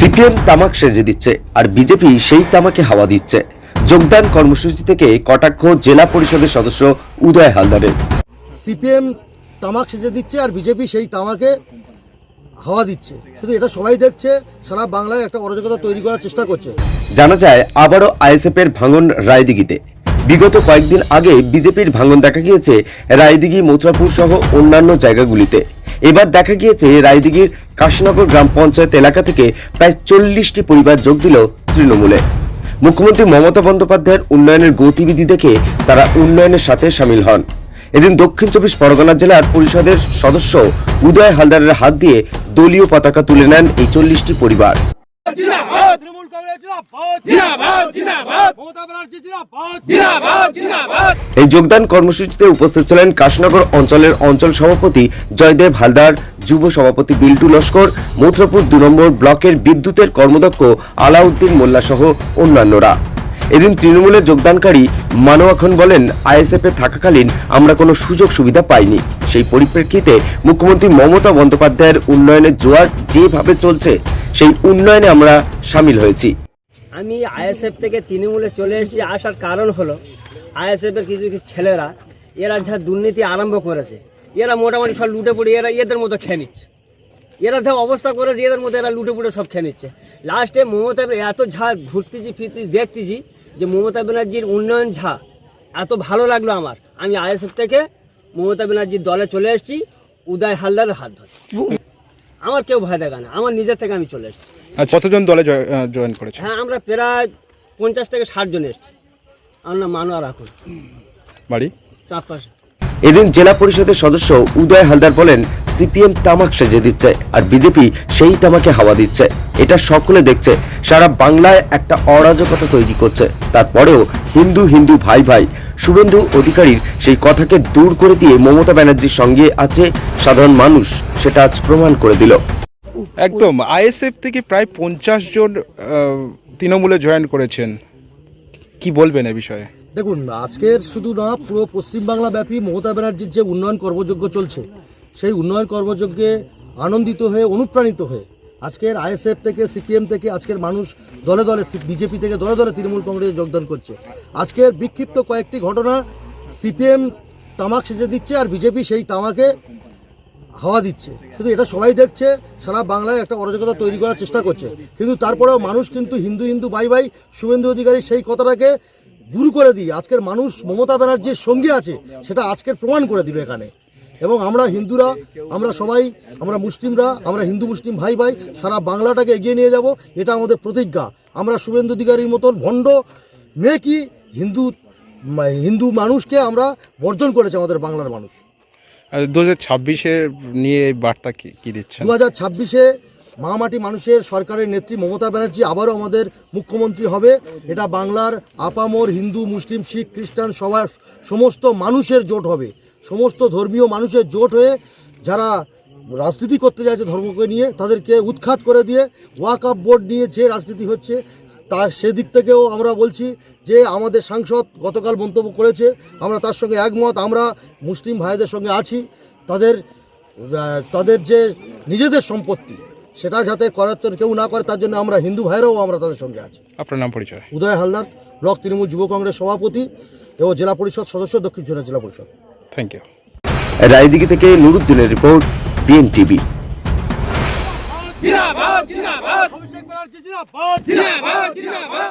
CPM তামাক সেজে দিচ্ছে আর বিজেপি সেই তামাকে হাওয়া দিচ্ছে। যোগদান কর্মসূচি থেকে কটাক্ষ জেলা পরিষদের সদস্য উদয় হালদারের। সিপিএম তামাক সেজে দিচ্ছে আর বিজেপি সেই তামাকে হাওয়া দিচ্ছে। শুধু এটা সবাই দেখছে সারা বাংলায় একটা অরাজকতা তৈরি করার চেষ্টা করছে। জানা যায় আবারও আইএসএফ এর ভাঙন রায়দিঘিতে। বিগত কয়েকদিন আগে বিজেপির ভাঙন দেখা গিয়েছে রায়দিঘি মথুরাপুর সহ অন্যান্য জায়গাগুলিতে। এবার দেখা গিয়েছে রায়দিঘির কাশীনগর গ্রাম পঞ্চায়েত এলাকা থেকে প্রায় চল্লিশটি পরিবার যোগ দিল তৃণমূলে। মুখ্যমন্ত্রী মমতা বন্দ্যোপাধ্যায়ের উন্নয়নের গতিবিধি দেখে তারা উন্নয়নের সাথে সামিল হন। এদিন দক্ষিণ চব্বিশ পরগনা জেলার পরিষদের সদস্য উদয় হালদারের হাত দিয়ে দলীয় পতাকা তুলে নেন এই চল্লিশটি পরিবার। তৃণমূল এই যোগদান কর্মসূচিতে উপস্থিত ছিলেন কাশনগর অঞ্চলের অঞ্চল সভাপতি জয়দেব হালদার যুব সভাপতি বিল্টু লস্কর মথুরাপুর দু নম্বর ব্লকের বিদ্যুতের কর্মদক্ষ আলাউদ্দিন মোল্লা সহ অন্যান্যরা। এদিন তৃণমূলের যোগদানকারী মানোয়াখন বলেন, আইএসএফ থাকাকালীন আমরা কোনো সুযোগ সুবিধা পাইনি। সেই পরিপ্রেক্ষিতে মুখ্যমন্ত্রী মমতা বন্দ্যোপাধ্যায়ের উন্নয়নের জোয়ার যেভাবে চলছে, সেই উন্নয়নে আমরা সামিল হয়েছি। আমি আইএসএফ থেকে তৃণমূলে চলে এসেছি, আসার কারণ হলো আইএসএফের কিছু কিছু ছেলেরা, এরা যা দুর্নীতি আরম্ভ করেছে, এরা মোটামুটি সব লুটে পড়ে এরা এদের মতো খেয়ে নিচ্ছে। এরা যা অবস্থা করেছে, এদের মতো এরা লুটে পুটে সব খেয়ে নিচ্ছে। লাস্টে মমতা এত ঝা ঘুরতেছি, ফিরতেছি, দেখতেছি যে মমতা ব্যানার্জির উন্নয়ন ঝা এত ভালো লাগল আমার। আমি আইএসএফ থেকে মমতা ব্যানার্জির দলে চলে এসেছি উদয় হালদারের হাত ধরে। আমার কেউ ভয় দেখা না আমার নিজের থেকে আমি চলে এসেছি। আচ্ছা কতজন দলে জয়েন করেছে হ্যাঁ আমরা প্রায় পঞ্চাশ থেকে ষাট জন এসেছি। আমার নাম মানুয়া রাখুন বাড়ি? চারপাশে এদিন জেলা পরিষদের সদস্য উদয় হালদার বলেন সিপিএম তামাক সেজে দিচ্ছে আর বিজেপি সেই তামাকে হাওয়া দিচ্ছে। এটা সকলে দেখছে। সারা বাংলায় একটা অরাজকতা তৈরি করছে। তারপরেও হিন্দু হিন্দু ভাই ভাই শুভেন্দু অধিকারীর সেই কথাকে দূর করে দিয়ে মমতা ব্যানার্জির সঙ্গে আছে সাধারণ মানুষ সেটা আজ প্রমাণ করে দিল। একদম আইএসএফ থেকে প্রায় পঞ্চাশ জন আহ, তৃণমূলে জয়েন করেছেন। কি বলবেন এ বিষয়ে? দেখুন আজকের শুধু না পুরো পশ্চিমবাংলা ব্যাপী মমতা ব্যানার্জির যে উন্নয়ন কর্মযজ্ঞ চলছে সেই উন্নয়ন কর্মযজ্ঞে আনন্দিত হয়ে, অনুপ্রাণিত হয়ে আজকের আইএসএফ থেকে, সিপিএম থেকে, আজকের মানুষ দলে দলে, বিজেপি থেকে দলে দলে তৃণমূল কংগ্রেসে যোগদান করছে। আজকের বিক্ষিপ্ত কয়েকটি ঘটনা সিপিএম তামাক সেজে দিচ্ছে আর বিজেপি সেই তামাকে হাওয়া দিচ্ছে। শুধু এটা সবাই দেখছে, সারা বাংলায় একটা অরাজকতা তৈরি করার চেষ্টা করছে। কিন্তু তারপরেও মানুষ কিন্তু হিন্দু হিন্দু, ভাই ভাই, শুভেন্দু অধিকারী সেই কথাটাকে গুরু করে দিয়ে আজকের মানুষ মমতা ব্যানার্জির সঙ্গে আছে, সেটা আজকের প্রমাণ করে দিল এখানে। এবং আমরা হিন্দুরা আমরা সবাই আমরা মুসলিমরা আমরা হিন্দু মুসলিম ভাই ভাই সারা বাংলাটাকে এগিয়ে নিয়ে যাব এটা আমাদের প্রতিজ্ঞা। আমরা শুভেন্দু অধিকারীর মতন ভণ্ড মেয়ে কি? হিন্দু হিন্দু মানুষকে আমরা বর্জন করেছে আমাদের বাংলার মানুষ। দু হাজার ছাব্বিশে নিয়ে এই বার্তা কি কি দিচ্ছেন? দু হাজার ছাব্বিশে মামাটি মানুষের সরকারের নেত্রী মমতা ব্যানার্জি আবারও আমাদের মুখ্যমন্ত্রী হবে। এটা বাংলার আপামর হিন্দু মুসলিম শিখ খ্রিস্টান সবার সমস্ত মানুষের জোট হবে। সমস্ত ধর্মীয় মানুষের জোট হয়ে যারা রাজনীতি করতে চাইছে ধর্মকে নিয়ে তাদেরকে উৎখাত করে দিয়ে ওয়াক আপ বোর্ড নিয়ে যে রাজনীতি হচ্ছে তা সেদিক থেকেও আমরা বলছি যে আমাদের সাংসদ গতকাল মন্তব্য করেছে আমরা তার সঙ্গে একমত আমরা মুসলিম ভাইদের সঙ্গে আছি তাদের তাদের যে নিজেদের সম্পত্তি সেটা যাতে করাত্তর কেউ না করে তার জন্য আমরা হিন্দু ভাইরাও আমরা তাদের সঙ্গে আছি। আপনার নাম পরিচয়? উদয় হালদার ব্লক তৃণমূল যুব কংগ্রেস সভাপতি এবং জেলা পরিষদ সদস্য দক্ষিণ চব্বিশ জেলা পরিষদ। থ্যাংক ইউ রায়দিঘি থেকে নুরুদ্দিনের রিপোর্ট বিএনটিভি। জিন্দাবাদ জিন্দাবাদ।